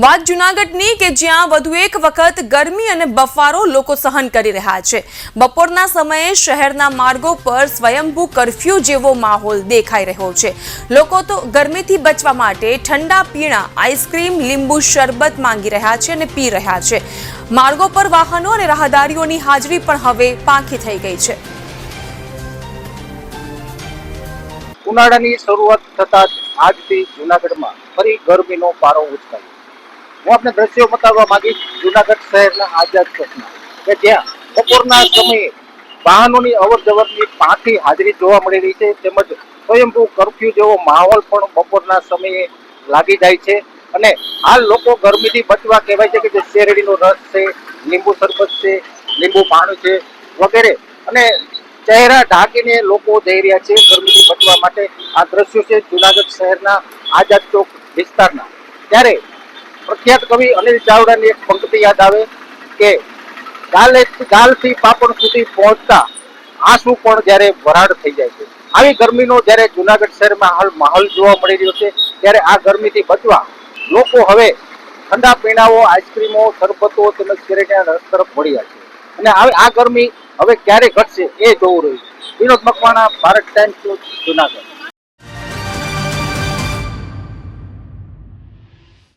વાત જુનાગઢની કે જ્યાં વધુ એક વખત ગરમી અને બફારો લોકો સહન કરી રહ્યા છે. બપોરના સમયે શહેરના માર્ગો પર સ્વયંભૂ કરફ્યુ જેવો માહોલ દેખાઈ રહ્યો છે. લોકો તો ગરમીથી બચવા માટે ઠંડા પીણા, આઈસ્ક્રીમ, લીંબુ શરબત માંગી રહ્યા છે અને પી રહ્યા છે. માર્ગો પર વાહનો અને રાહદારીઓની હાજરી પણ હવે પાંખી થઈ ગઈ છે. ઉનાળાની શરૂઆત થતા આજથી જૂનાગઢમાં ફરી ગરમીનો પારો ઉચકાયો. હું આપને દ્રશ્યો બતાવવા માંગીશ. જુનાગઢ શહેરના આઝાદ ચોકના કે જ્યાં બપોરના સમયે વાહનોની અવર જવરની પાંખી હાજરી જોવા મળી રહી છે. તેમજ સ્વયંભૂ કરફ્યુ જેવો માહોલ પણ બપોરના સમયે લાગી જાય છે. અને હાલ લોકો ગરમીથી બચવા કહેવાય છે કે જે શેરડીનો રસ છે લીંબુ શરબત છે લીંબુ પાણી છે વગેરે. અને ચહેરા ઢાંકીને લોકો જઈ રહ્યા છે ગરમીથી બચવા માટે. આ દ્રશ્યો છે જુનાગઢ શહેરના આઝાદ ચોક વિસ્તારના. ત્યારે પ્રખ્યાત કવિ અનિલ ચાવડાની એક પંક્તિ યાદ આવે કે ગાલે ગાલથી પાપણ સુધી પહોંચતા આંસુ પણ જ્યારે વરાળ થઈ જાય છે. આવી ગરમીનો જ્યારે જુનાગઢ શહેરમાં હાલ માહોલ જોવા મળી રહ્યો છે, ત્યારે આ ગરમીથી બચવા લોકો હવે ઠંડા પીણાઓ, આઈસ્ક્રીમો, શરબતો તેમજ શેરડીના રસ તરફ વળ્યા છે. અને હવે આ ગરમી હવે ક્યારે ઘટશે એ જોવું રહ્યું. વિનોદ મકવાણા, ભારત ટાઈમ્સ જુનાગઢ.